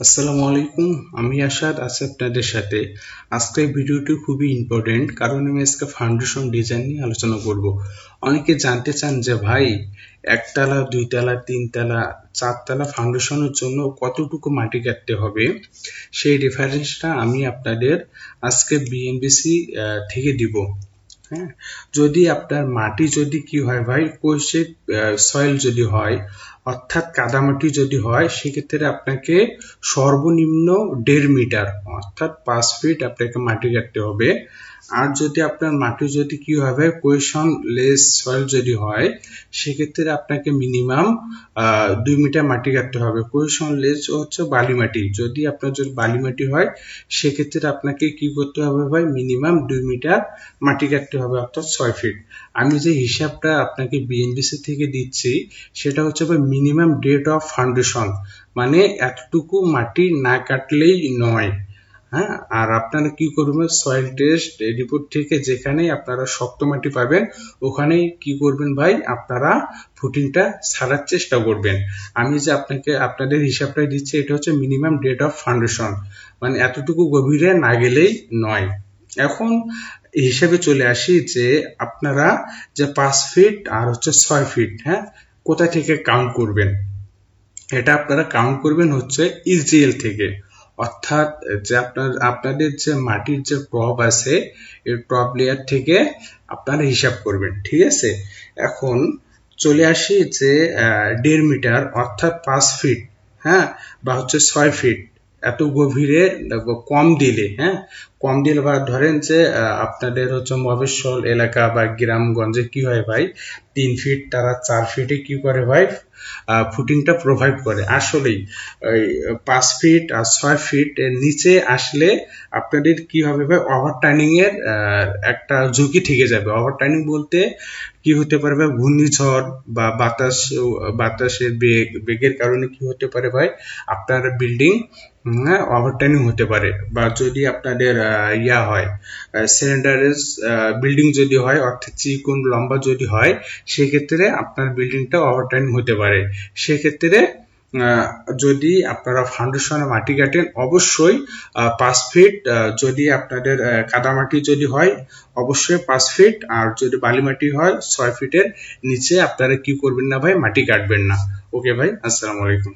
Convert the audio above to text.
আসসালামু আলাইকুম, আমি আসাদ আছি আপনাদের সাথে। আজকের ভিডিওটি খুবই ইম্পর্টেন্ট কারণ আমি আজকে ফাউন্ডেশন ডিজাইন নিয়ে আলোচনা করব। অনেকে জানতে চান যে ভাই, একতলা, দুইতলা, তিনতলা, চারতলা ফাউন্ডেশনের জন্য কতটুকু মাটি কাটতে হবে? সেই রেফারেন্সটা আমি আপনাদের আজকে বিএনবিসি থেকে দিব। হ্যাঁ? যদি আপনার মাটি যদি কি হয় ভাই কোষে সয়েল যদি হয়, অর্থাৎ কাদামাটি যদি হয়, সেক্ষেত্রে আপনাকে সর্বনিম্ন দেড় মিটার, অর্থাৎ পাঁচ ফিট আপনাকে মাটি কাটতে হবে। আর যদি আপনার মাটি যদি কি হবে, কোয়েশন লেস সয়েল যদি হয়, সেক্ষেত্রে আপনাকে মিনিমাম দুই মিটার মাটি কাটতে হবে। কোয়েশন লেস হচ্ছে বালি মাটি। যদি আপনার যদি বালি মাটি হয়, সেক্ষেত্রে আপনাকে কি করতে হবে ভাই? মিনিমাম দুই মিটার মাটি কাটতে হবে, অর্থাৎ ছয় ফিট। আমি যে হিসাবটা আপনাকে বিএনবিসি থেকে দিচ্ছি, সেটা হচ্ছে ভাই মিনিমাম ডেট অফ ফাউন্ডেশন। মানে এতটুকু মাটি না কাটলেই নয়। হ্যাঁ? আর আপনারা কি করবেন? সয়েল টেস্ট রিপোর্ট থেকে যেখানে আপনারা শক্ত মাটি পাবেন, ওখানেই কি করবেন ভাই? আপনারা ফুটিংটা ছাড়ার চেষ্টা করবেন। আমি যে আপনাকে, আপনাদের হিসাবটা দিচ্ছি, এটা হচ্ছে মিনিমাম ডেট অফ ফাউন্ডেশন মানে এতটুকু গভীরে না গেলেই নয়। এখন হিসাবে চলে আসি যে আপনারা যে পাঁচ ফিট আর হচ্ছে ছয় ফিট হ্যাঁ? কোথা থেকে কাউন্ট করবেন? এটা আপনারা কাউন্ট করবেন হচ্ছে ইসডিএল থেকে। অর্থাৎ যে আপনার, আপনাদের যে মাটির যে টপ আছে এই টপ লেয়ার থেকে আপনারা হিসাব করবেন, ঠিক আছে? এখন চলে আসি যে দেড় মিটার অর্থাৎ পাঁচ ফিট হ্যাঁ? বা হচ্ছে ছয় ফিট এত গভীরে কম দিলে হ্যাঁ? কম দিলে বা ধরেন যে আপনাদের হচ্ছে মফস্বল এলাকা বা গ্রামগঞ্জে কি হয় ভাই? তিন ফিট তারা চার ফিটে কি করে ভাই? ফুটিংটা প্রোভাইড করে। আসলেই ওই পাঁচ ফিট আর ছয় ফিট এর নিচে আসলে আপনাদের কি হবে ভাই ওভারটার্নিং এর একটা ঝুঁকি থেকে যাবে। ওভারটার্নিং বলতে কি হতে পারে ভাই, ঘূর্ণিঝড় বা বাতাস, বাতাসের বেগ, বেগের কারণে কি হতে পারে ভাই, আপনার বিল্ডিং হ্যাঁ ওভারটার্নিং হতে পারে। বা যদি আপনাদের ইয়া হয় সিলিন্ডারের বিল্ডিং যদি হয়, অর্থাৎ চিকন লম্বা যদি হয়, সেক্ষেত্রে আপনার বিল্ডিংটা ওভারটার্নিং হতে পারে। সেক্ষেত্রে যদি আপনারা ফাউন্ডেশনে মাটি কাটেন, অবশ্যই পাঁচ ফিট যদি আপনাদের কাদামাটি যদি হয়, অবশ্যই পাঁচ ফিট আর যদি বালি মাটি হয়, ছয় ফিটের নিচে আপনারা কি করবেন না ভাই, মাটি কাটবেন না। ওকে ভাই, আসসালামু আলাইকুম।